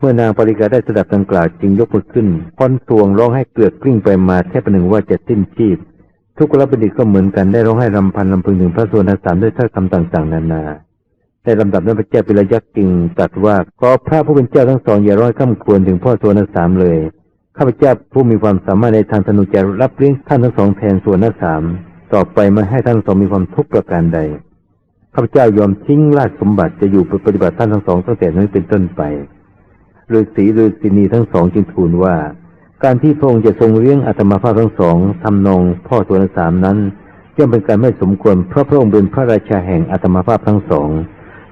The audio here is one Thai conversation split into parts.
เมื่อนางปริกาได้สดับดังกล่าวจึงยกมือขึ้นพอนทวงร้องให้เกลือกกลิ้งไปมาแทบประหนึ่งว่าจะสิ้นชีพ ทุกขลบัณฑิตก็เหมือนกันได้ร้องให้รำพันลำพึงถึงพระสวนสามด้วยถ้อยคำต่างๆ นานาในลำดับนั้นพระเจ้าปิรยักษ์จึงตรัสว่าขอพระผู้เป็นเจ้าทั้งสองอย่าร้อยข้ามควรถึงพ่อสวนสามเลยข้าพเจ้าผู้มีความสามารถในทางธนูจะรับเลี้ยงท่านทั้งสองแทนส่วนสามต่อไปม่ให้ท่านทั้งสองมีความทุกข์ประการใดข้าพเจ้ายอมทิ้งราชสมบัติจะอยู่ปฏิบัติท่านทั้งสองตั้งแต่นั้นเป็นต้นไป ฤาษีฤาษีนีทั้งสองจึงทูลว่า การที่พระองค์จะทรงเลี้ยงอาตมาภาพทั้งสองทำนองพ่อส่วนสามนั้นย่อมเป็นการไม่สมควรเพราะพระองค์เป็นพระราชาแห่งอาตมาภาพทั้งสอง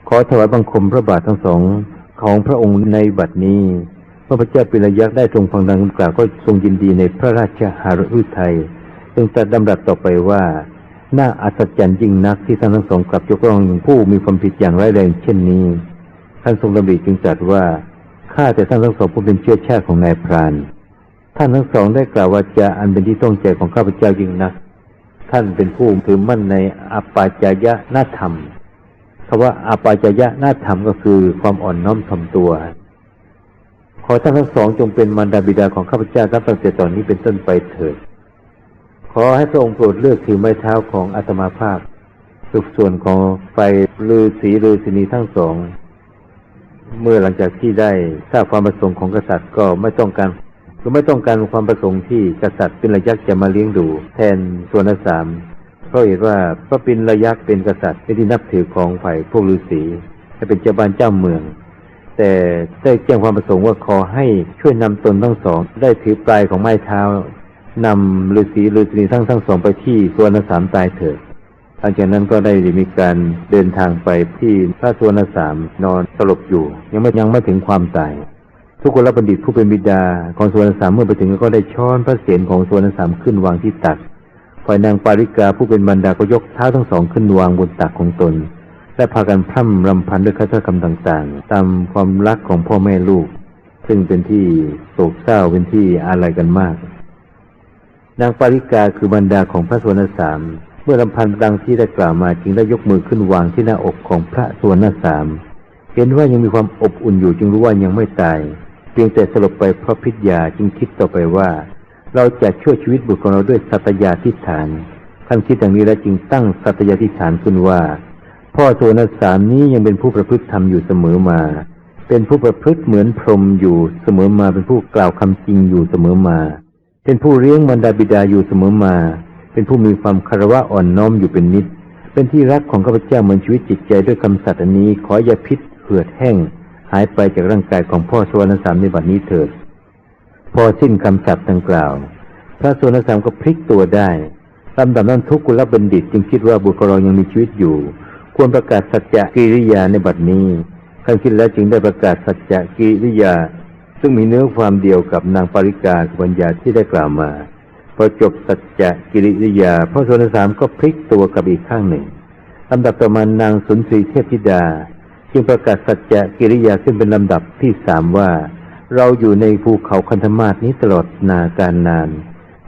ขอถวายบังคมพระบาททั้งสองของพระองค์ในบัดนี้พระพเจ้าปิรยักษ์ได้ทรงฟังดังกล่าวก็ทรงยินดีในพระราชหฤทัยจึงตรัสดำรัสต่อไปว่าน่าอัศจรรย์ยิ่งนักที่ท่านทั้งสองกลับยกย่องผู้มีความผิดอย่างร้ายแรงเช่นนี้ท่านทรงดำริจึงตรัสว่า ข้าแต่ท่านทั้งสองผู้เป็นเชื้อชาติของนายพราน ท่านทั้งสองได้กล่าวว่าจะอันเป็นที่ต้องใจของข้าพเจ้ายิ่งนัก ท่านเป็นผู้ถือมั่นในอปาจายะนาธรรมคำว่าอปาจายะนาธรรมก็คือความอ่อนน้อมถ่อมตัว ขอท่านทั้งสองจงเป็นมารดาบิดาของข้าพเจ้าตั้งแต่ตอนนี้เป็นต้นไปเถิด ขอให้พระองค์โปรดเลือกถือไม้เท้าของอาตมาภาพสุขส่วนของไฟลือสีลือศินีทั้งสอง เมื่อหลังจากที่ได้ทราบความประสงค์ของกษัตริย์ก็ไม่ต้องการก็ไม่ต้องการความประสงค์ที่กษัตริย์ป็นระยักษ์จะมาเลี้ยงดู แทนส่วนสามเพราะเห็นว่าพระปินระยักษ์เป็นกษัตริย์ที่นับถือของฝ่ายพวกฤาษีและเป็นเจ้าบ้านเจ้าเมือง แต่ได้แจ้งความประสงค์ว่าขอให้ช่วยนำตนทั้งสอง ได้ถือปลายของไม้เท้านำฤาษีฤาษีทั้งทั้งสองไปที่สวนสามตายเถิด หลังจากนั้นก็ได้มีการเดินทางไปที่พระสวนสามนอนสลบอยู่ ยังไม่ยังไม่ถึงความตาย ทุกคนรับบัณฑิตผู้เป็นบิดาของสวนสามเมื่อไปถึงก็ได้ช้อนพระเศียรของสวนสามขึ้นวางที่ตักฝ่ายนางปาริกาผู้เป็นบรรดาก็ยกเท้าทั้งสองขึ้นวางบนตักของตน และพากันพร่ำรำพันด้วยคาถาคำต่างๆ ตามความรักของพ่อแม่ลูก ซึ่งเป็นที่โศกเศร้าเป็นที่อะไรกันมาก นางปาริกาคือบรรดาของพระสวนสาม เมื่อลำพันธ์ดังที่ได้กล่าวมาจึงได้ยกมือขึ้นวางที่หน้าอกของพระสวนสาม เห็นว่ายังมีความอบอุ่นอยู่จึงรู้ว่ายังไม่ตาย เพียงแต่สลบไปเพราะพิษยาจึงคิดต่อไปว่า เราจะช่วยชีวิตบุตรของเราด้วยสัตยาธิฐาน ท่านคิดอย่างนี้แล้วจึงตั้งสัตยาธิฐานขึ้นว่า พ่อโทนสามนี้ยังเป็นผู้ประพฤติธรรมอยู่เสมอมา เป็นผู้ประพฤติเหมือนพรหมอยู่เสมอมา เป็นผู้กล่าวคำจริงอยู่เสมอมา เป็นผู้เลี้ยงบรรดาบิดาอยู่เสมอมา เป็นผู้มีความคารวะอ่อนน้อมอยู่เป็นนิด เป็นที่รักของข้าพเจ้าเหมือนชีวิตจิตใจด้วยคำสัตย์อันนี้ ขออย่าพิษเหือดแห้ง หายไปจากร่างกายของพ่อสวรรสามในบัดนี้เถิด พอสิ้นคำสัตย์ดังกล่าว พระสวนสามก็พลิกตัวได้ลำดับนั้นทุกกุลบัณฑิตจึงคิดว่าบุตรเรายังมีชีวิตอยู่ ควรประกาศสัจจะกิริยาในบัดนี้ท่านคิดแล้วจึงได้ประกาศสัจจะกิริยา ซึ่งมีเนื้อความเดียวกับนางปริกาปัญญาที่ได้กล่าวมา พอจบสัจจะกิริยาพระสวนสามก็พลิกตัวกับอีกข้างหนึ่งลำดับต่อมานางสุนทรีเทพธิดา จึงประกาศสัจจะกิริยาขึ้นเป็นลำดับที่สามว่า เราอยู่ในภูเขาคันธมาศนี้ตลอดนาการนาน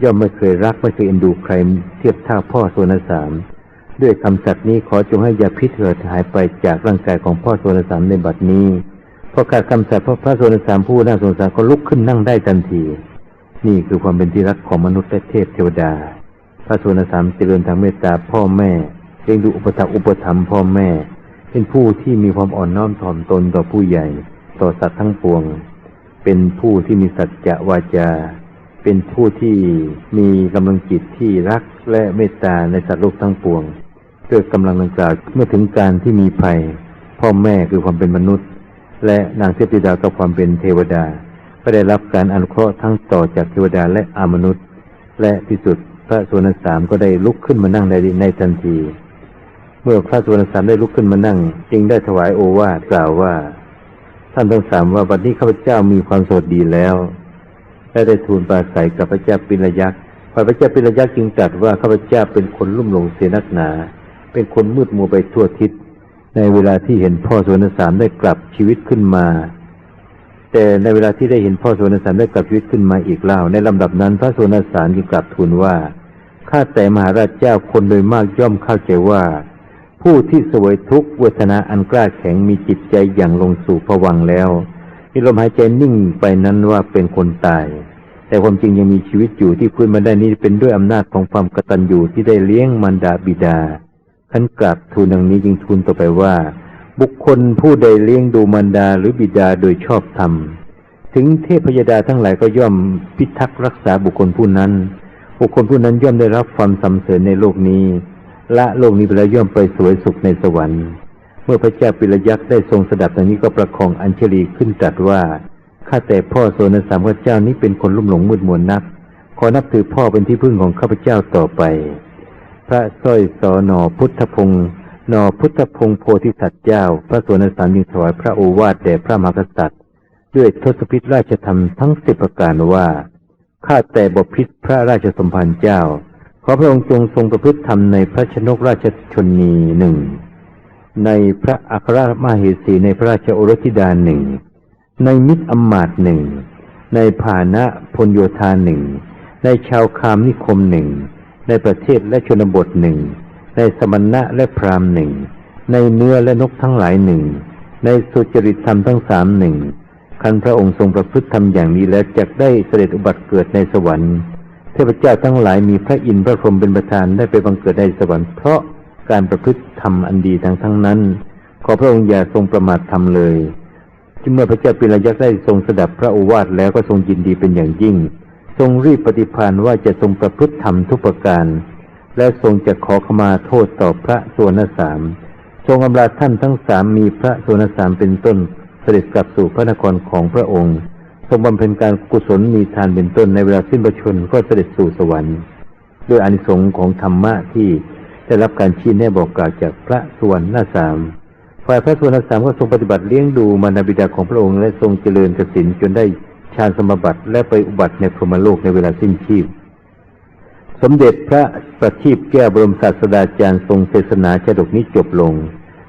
ย่อมไม่เคยรักไม่เคยเอ็นดูใครเทียบเท่าพ่อโซนสาม ด้วยคำสัตย์นี้ขอจงให้ยาพิษเถิดหายไปจากร่างกายของพ่อโซนสามในบัดนี้พอการคำสัตย์พระพระโซนสามผู้น่าสงสารก็ลุกขึ้นนั่งได้ทันที นี่คือความเป็นที่รักของมนุษย์และเทพเทวดา พระโซนสามเจริญทางเมตตาพ่อแม่เลี้ยงดูอุปถัมภ์อุปถัมภ์พ่อแม่ เป็นผู้ที่มีความอ่อนน้อมถ่อมตนต่อผู้ใหญ่ ต่อสัตว์ทั้งปวง เป็นผู้ที่มีสัจจะวาจา เป็นผู้ที่มีกำลังจิตที่รักและเมตตาในสัตว์โลกทั้งปวงเพื่อกำลังดังกล่าวเมื่อถึงการที่มีภัย พ่อแม่คือความเป็นมนุษย์ และนางเทพธิดากับความเป็นเทวดา ก็ได้รับการอนุเคราะห์ทั้งต่อจากเทวดาและอามนุษย์ และที่สุดพระสวนสามก็ได้ลุกขึ้นมานั่งในในทันที เมื่อพระสวนสามได้ลุกขึ้นมานั่ง จึงได้ถวายโอวาทกล่าวว่า ท่านทั้งสามว่าบัดนี้ข้าพเจ้ามีความสดดีแล้วและได้ทูลปราศัยกับพระเจ้าปิลยักษ์พระเจ้าปิลยักษ์จึงตรัสว่าข้าพเจ้าเป็นคนลุ่มหลงเสียนักหนา เป็นคนมืดมัวไปทั่วทิศในเวลาที่เห็นพ่อสวนสามได้กลับชีวิตขึ้นมา แต่ในเวลาที่ได้เห็นพ่อสวนสามได้กลับชีวิตขึ้นมาอีกเล่า ในลำดับนั้น พระสวนสามจึงกลับทูลว่าข้าแต่มหาราชเจ้าคนโดยมากย่อมเข้าใจว่า ผู้ที่สวยทุกเวทนาอันกล้าแข็งมีจิตใจอย่างลงสู่ผวังแล้วมีลมหายใจนิ่งไปนั้นว่าเป็นคนตาย แต่ความจริงยังมีชีวิตอยู่ที่พื้นมาได้นี้เป็นด้วยอำนาจของความกตัญญูที่ได้เลี้ยงมารดาบิดาขันกราบทูลดังนี้จึงทูลต่อไปว่า บุคคลผู้ใดเลี้ยงดูมารดาหรือบิดาโดยชอบธรรม ถึงเทพยดาทั้งหลายก็ย่อมพิทักษ์รักษาบุคคลผู้นั้น บุคคลผู้นั้นย่อมได้รับความสำเสริญในโลกนี้ ละโลกนี้ไปแล้วย่อมไปสวยสุขในสวรรค์ เมื่อพระเจ้าปิรยักษ์ได้ทรงสดับดังนี้ก็ประคองอัญชลีขึ้นตรัสว่าข้าแต่พ่อโซนสามข้าเจ้านี้เป็นคนลุ่มหลงมืดมวนนัก ขอนับถือพ่อเป็นที่พึ่งของข้าพเจ้าต่อไป พระสร้อยสอนอพุทธพงศ์ นอพุทธพงศ์โพธิสัตว์เจ้า พระโสนสามยิงถวายพระโอวาทแด่พระมหากษัตริย์ ด้วยทศพิธราชธรรมทั้งสิบประการว่าข้าแต่บพิษพระราชสมภารเจ้า ขอพระองค์จงทรงประพฤติธรรมในพระชนกราชชนนีหนึ่งในพระอัครมเหสีในพระราชโอรสธิดาหนึ่งในมิตรอำมาตหนึ่งในภาณะพลโยธาหนึ่งในชาวคามนิคมหนึ่งในประเทศและชนบทหนึ่ง ในสมณะและพรามหนึ่ง ในเนื้อและนกทั้งหลายหนึ่ง ในสุจริตธรรมทั้งสามหนึ่งคันพระองค์ทรงประพฤติธรรมอย่างนี้แล้วจะได้เสด็จอุบัติเกิดในสวรรค์ เทพเจ้าทั้งหลายมีพระอินทร์พระพรหมเป็นประธานได้ไปบังเกิดในสวรรค์เพราะการประพฤติธรรมอันดีทั้งทั้งนั้น ขอพระองค์อย่าทรงประมาทธรรมเลยที่เมื่อพระเจ้าปิลยักษ์ได้ทรงสดับพระโอวาทแล้วก็ทรงยินดีเป็นอย่างยิ่ง ทรงรีบปฏิภาณว่าจะทรงประพฤติธรรมทุกประการ และทรงจะขอขมาโทษต่อพระสวนสาม ทรงอำลาท่านทั้งสามมีพระสวนสามเป็นต้นเสด็จกลับสู่พระนครของพระองค์ ทรงบำเพ็ญการกุศลมีทานเป็นต้นในเวลาสิ้นประชนก็เสด็จสู่สวรรค์ ด้วยอานิสงส์ของธรรมะที่ได้รับการชี้แนะบอกกล่าวจากพระสวรรค์หน้าสามฝ่ายพระสวรรค์สามก็ทรงปฏิบัติเลี้ยงดูมารดาบิดาของพระองค์และทรงเจริญกสินจนได้ฌานสมบัติและไปอุบัติในพรหมโลกในเวลาสิ้นชีพ สมเด็จพระประทีปแก้วบรมศาสดาจารย์ทรงเทศนาชาดกนี้จบลง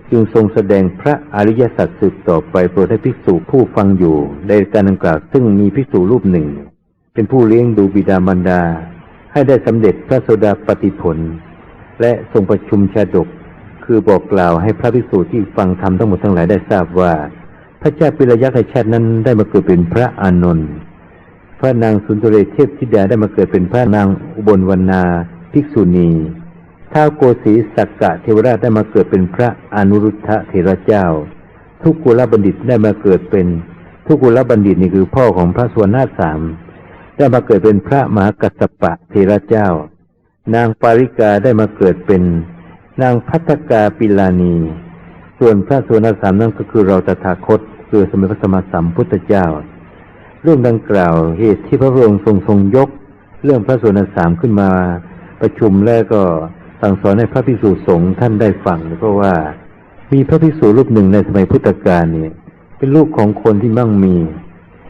จึงทรงแสดงพระอริยสัจสืบต่อไปโปรดให้ภิกษุผู้ฟังอยู่ในการดังกล่าวซึ่งมีภิกษุรูปหนึ่ง เป็นผู้เลี้ยงดูบิดามารดา ให้ได้สำเร็จพระโสดาปฏิผล และทรงประชุมชาดก คือบอกกล่าวให้พระภิกษุที่ฟังธรรมทั้งหมดทั้งหลายได้ทราบว่า พระเจ้าปิรยักษ์ในชาตินั้นได้มาเกิดเป็นพระอานนท์ พระนางสุนทรเทพธิดาได้มาเกิดเป็นพระนางอุบลวรรณาภิกษุณีท้าวโกสีสักกะเทวราชได้มาเกิดเป็นพระอนุรุทธะเทระเจ้า ทุกกุลบัณฑิตได้มาเกิดเป็น ทุกกุลบัณฑิตนี่คือพ่อของพระสวนาสามได้มาเกิดเป็นพระมหากัสสปะเทระเจ้า นางปาริกาได้มาเกิดเป็น นางพัฒกาปิลานี ส่วนพระสวนาสามนั่นก็คือเราตถาคตคือสมัยพระสมมาสัมพุทธเจ้า เรื่องดังกล่าวเหตุที่พระองค์ทรงทรงยก เรื่องพระสวนสามขึ้นมาประชุมแล้วก็สั่งสอนให้พระภิกษุสงฆ์ท่านได้ฟังเพราะว่ามีพระภิกษุรูปหนึ่งในสมัยพุทธกาลเนี่ยเป็นลูกของคนที่มั่งมี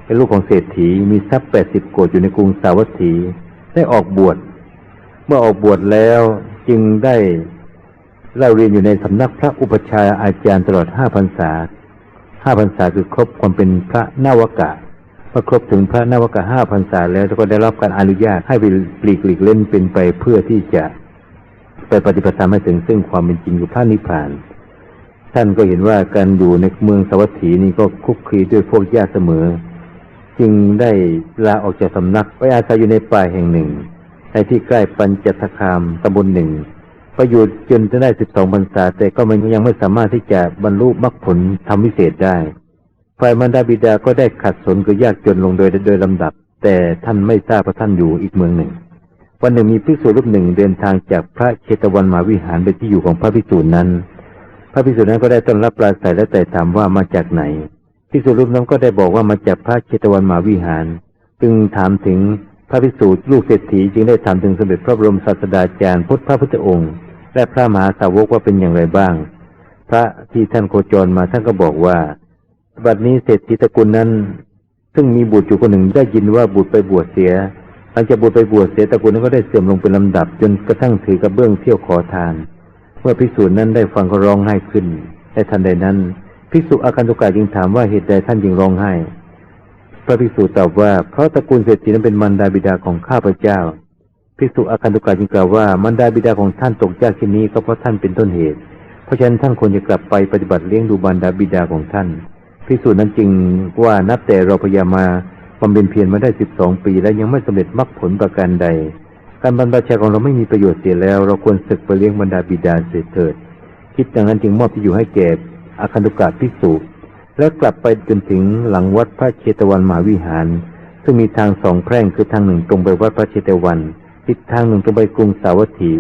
เป็นลูกของเศรษฐีมีทรัพย์แปดสิบโกดอยู่ในกรุงสาวัตถีได้ออกบวชเมื่อออกบวชแล้วจึงได้เล่าเรียนอยู่ในสำนักพระอุปชาย์อาจารย์ตลอดห้าพรรษาห้าพรรษาคือครบความเป็นพระนาวกะ เมื่อครบถึงพระนวกะห้าพรรษาแล้วก็ได้รับการอนุญาตให้ไปปลีกหลีกเล่นเป็นไปเพื่อที่จะไปปฏิบัติธรรมให้ถึงซึ่งความเป็นจริงอยู่พระนิพพาน ท่านก็เห็นว่าการอยู่ในเมืองสวัสถีนี้ก็คุกคีด้วยพวกญาติเสมอ จึงได้ลาออกจากสำนักไปอาศัยอยู่ในป่าแห่งหนึ่ง ในที่ใกล้ปัญจทคามตำบลหนึ่งประโยชน์จนจะได้สิบสองพรรษาแต่ก็มันยังไม่สามารถที่จะบรรลุมรรคผลทำวิเศษได้ ฝ่ายมารดาบิดาก็ได้ขัดสนกับยากจนลงโดยโดยลำดับ แต่ท่านไม่ทราบว่าท่านอยู่อีกเมืองหนึ่ง วันหนึ่งมีภิกษุรูปหนึ่งเดินทางจากพระเชตวันมาวิหารไปที่อยู่ของพระภิกษุนั้น พระภิกษุนั้นก็ได้ต้อนรับปราศัยและแต่ถามว่ามาจากไหนภิกษุรูปนั้นก็ได้บอกว่ามาจากพระเชตวันมาวิหาร จึงถามถึงพระภิกษุลูกเศรษฐีจึงได้ถามถึงสมเด็จพระบรมศาสดาจารย์พุทธพระพุทธองค์ และพระมหาสาวกว่าเป็นอย่างไรบ้าง พระที่ท่านโคจรมาท่านก็บอกว่า บัดนี้เศรษฐีตระกูลนั้น ซึ่งมีบุตรอยู่คนหนึ่งได้ยินว่าบุตรไปบวชเสียหลังจากบุตรไปบวชเสียตระกูลนั้นก็ได้เสื่อมลงเป็นลำดับ จนกระทั่งถือกระเบื้องเที่ยวขอทาน เมื่อภิกษุนั้นได้ฟังก็ร้องไห้ขึ้นในทันใดนั้นภิกษุอาคันตุกะจึงถามว่าเหตุใดท่านจึงร้องไห้ พระภิกษุตอบว่าเพราะตระกูลเศรษฐีนั้นเป็นมารดาบิดาของข้าพเจ้าภิกษุอาคันตุกะจึงกล่าวว่ามารดาบิดาของท่านตกยากเช่นี้ก็เพราะท่านเป็นต้นเหตุ เพราะฉะนั้นท่านควรจะกลับไปปฏิบัติเลี้ยงดูมารดาบิดาของท่าน พิสูจน์นั้นจริงว่านับแต่เราพยายามมาบำเพ็ญเพียรมาได้สิบสองปีแล้วยังไม่สำเร็จมรรคผลประการใด การบรรพชาของเราไม่มีประโยชน์เสียแล้ว เราควรศึกไปเลี้ยงบรรดาบิดาเสียเถิด คิดดังนั้นจึงมอบที่อยู่ให้แก่อาคันตุกะภิกษุ และกลับไปจนถึงหลังวัดพระเชตวันมหาวิหาร ซึ่งมีทางสองแพร่งคือทางหนึ่งตรงไปวัดพระเชตวันอีกทางหนึ่งตรงไปกรุงสาวัตถี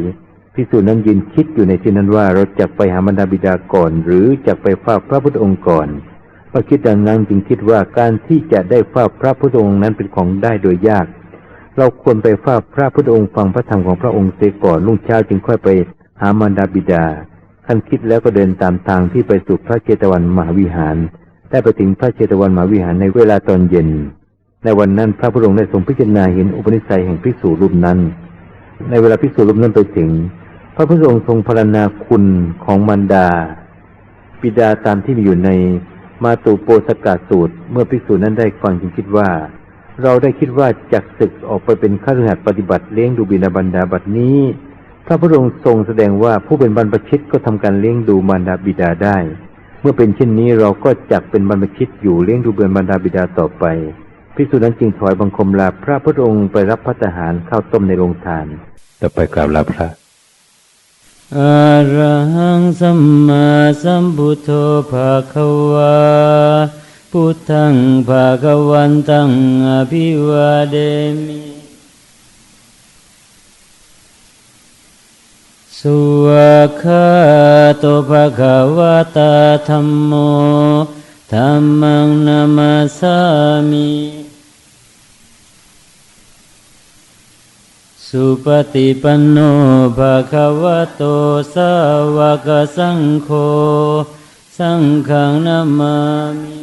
พิสูจน์นั้นยืนคิดอยู่ในที่นั้นว่าเราจะไปหาบรรดาบิดาก่อน หรือจะไปเฝ้าพระพุทธองค์ก่อน เมื่อคิดดังนั้นจึงคิดว่าการที่จะได้ฝ้าพระพุทธองค์นั้นเป็นของได้โดยยาก เราควรไปฝ้าพระพุทธองค์ฟังพระธรรมของพระองค์เสียก่อนรุ่งเช้าจึงค่อยไปหามารดาบิดาท่านคิดแล้วก็เดินตามทางที่ไปสู่พระเจตวันมหาวิหาร ได้ไปถึงพระเจตวันมหาวิหารในเวลาตอนเย็น ในวันนั้นพระพุทธองค์ได้ทรงพิจารณาเห็นอุปนิสัยแห่งภิกษุรูปนั้น ในเวลาภิกษุรูปนั้นไปถึง พระพุทธองค์ทรงพรรณนาคุณของมารดาบิดาตามที่มีอยู่ใน มาตุโปสกาสูตร เมื่อภิกษุนั้นได้ฟังจึงคิดว่า เราได้คิดว่าจากศึกออกไปเป็นข้าราชปฏิบัติเลี้ยงดูบิดาบรรดาบัดนี้ พระพุทธองค์ทรงแสดงว่าผู้เป็นบรรพชิตก็ทำการเลี้ยงดูมารดาบิดาได้ เมื่อเป็นเช่นนี้เราก็จักเป็นบรรพชิตอยู่เลี้ยงดูเบือนบรรดาบิดาต่อไปภิกษุนั้นจึงถอยบังคมลาพระพุทธองค์ไปรับพัฒหารข้าวต้มในโรงทาน ต่อไปกราบลาพระ อะระหังสัมมาสัมพุทโธภาควาพุทธังภาควันตังอภิวาเดมิสุขะโตภะคะวะตาธัมโมธัมมังนามาสามิ สุปฏิปันโนภะคะวะโตสาวกสังโฆ สังฆังนามามิ